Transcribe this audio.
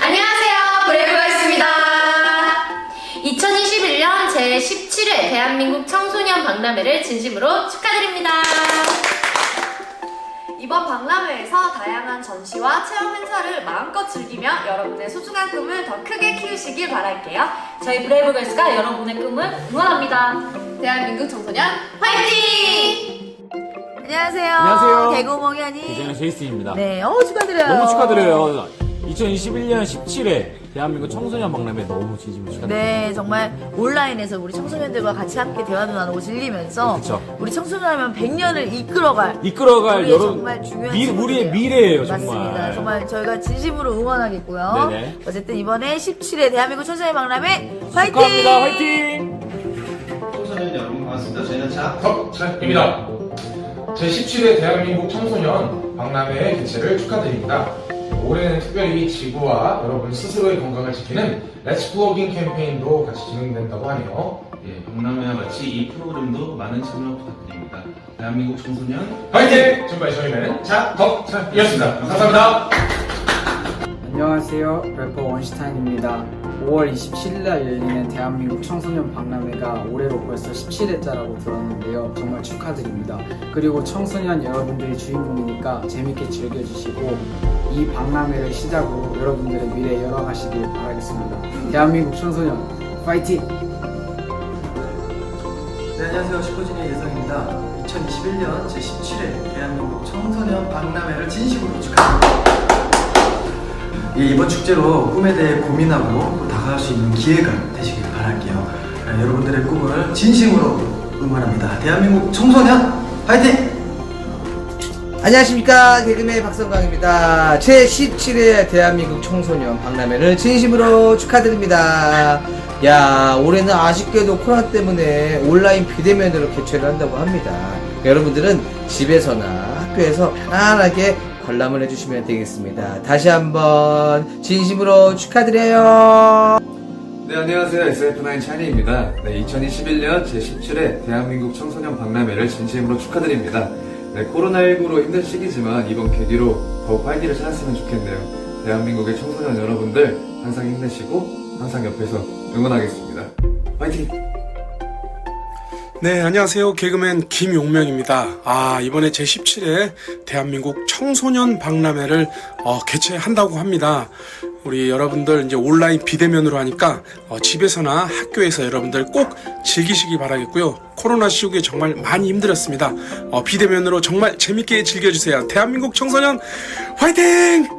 안녕하세요. 브레이브걸스입니다. 2021년 제17회 대한민국 청소년 박람회를 진심으로 축하드립니다. 이번 박람회에서 다양한 전시와 체험 행사를 마음껏 즐기며 여러분의 소중한 꿈을 더 크게 키우시길 바랄게요. 저희 브레이브걸스가 여러분의 꿈을 응원합니다. 대한민국 청소년 화이팅! 안녕하세요. 안녕하세요. 개구멍이 아니. 디자이너 제이슨입니다. 네, 어 축하드려요. 너무 축하드려요. 2021년 17회 대한민국 청소년 박람회 너무 진심으로 축하드립니다. 네, 정말 온라인에서 우리 청소년들과 같이 함께 대화도 나누고 즐기면서 그쵸. 우리 청소년하면 100년을 이끌어갈 이끌어갈 우리의 여러분 정말 중요한 미, 친구들이에요. 우리의 미래예요 정말. 맞습니다. 정말 저희가 진심으로 응원하겠고요. 네네. 어쨌든 이번에 17회 대한민국 청소년 박람회 화이팅! 축하합니다. 화이팅! 청소년 여러분 반갑습니다. 저희는 자 덕입니다. 제17회 대한민국 청소년 박람회 개최를 축하드립니다. 올해는 특별히 지구와 여러분 스스로의 건강을 지키는 렛츠 플로깅 캠페인도 같이 진행된다고 하네요. 예, 박람회와 같이 이 프로그램도 많은 참여 부탁드립니다. 대한민국 청소년 화이팅! 지금까지 저희는 자 덕이었습니다. 감사합니다. 안녕하세요. 래퍼 원시타인입니다. 5월 27일 날 열리는 대한민국 청소년 박람회가 올해로 벌써 17회째라고 들었는데요. 정말 축하드립니다. 그리고 청소년 여러분들이 주인공이니까 재밌게 즐겨주시고 이 박람회를 시작으로 여러분들의 미래 열어가시길 바라겠습니다. 대한민국 청소년 파이팅! 네, 안녕하세요. 슈퍼주니어 예성입니다. 2021년 제17회 대한민국 청소년 박람회를 진심으로 축하합니다. 예, 이번 축제로 꿈에 대해 고민하고 또 다가갈 수 있는 기회가 되시길 바랄게요. 네, 여러분들의 꿈을 진심으로 응원합니다. 대한민국 청소년 파이팅! 안녕하십니까 개그맨 박성광입니다 제 17회 대한민국 청소년 박람회를 진심으로 축하드립니다 야 올해는 아쉽게도 코로나 때문에 온라인 비대면으로 개최를 한다고 합니다 여러분들은 집에서나 학교에서 편안하게 관람을 해주시면 되겠습니다 다시 한번 진심으로 축하드려요 네, 안녕하세요. SF9 샤니입니다. 네, 2021년 제17회 대한민국 청소년 박람회를 진심으로 축하드립니다. 네, 코로나19로 힘든 시기지만 이번 계기로 더욱 활기를 찾았으면 좋겠네요. 대한민국의 청소년 여러분들 항상 힘내시고 항상 옆에서 응원하겠습니다. 화이팅! 네, 안녕하세요. 개그맨 김용명입니다. 아, 이번에 제17회 대한민국 청소년 박람회를 어, 개최한다고 합니다. 우리 여러분들 이제 온라인 비대면으로 하니까 어, 집에서나 학교에서 여러분들 꼭 즐기시기 바라겠고요. 코로나 시국에 정말 많이 힘들었습니다. 어, 비대면으로 정말 재밌게 즐겨주세요. 대한민국 청소년 화이팅!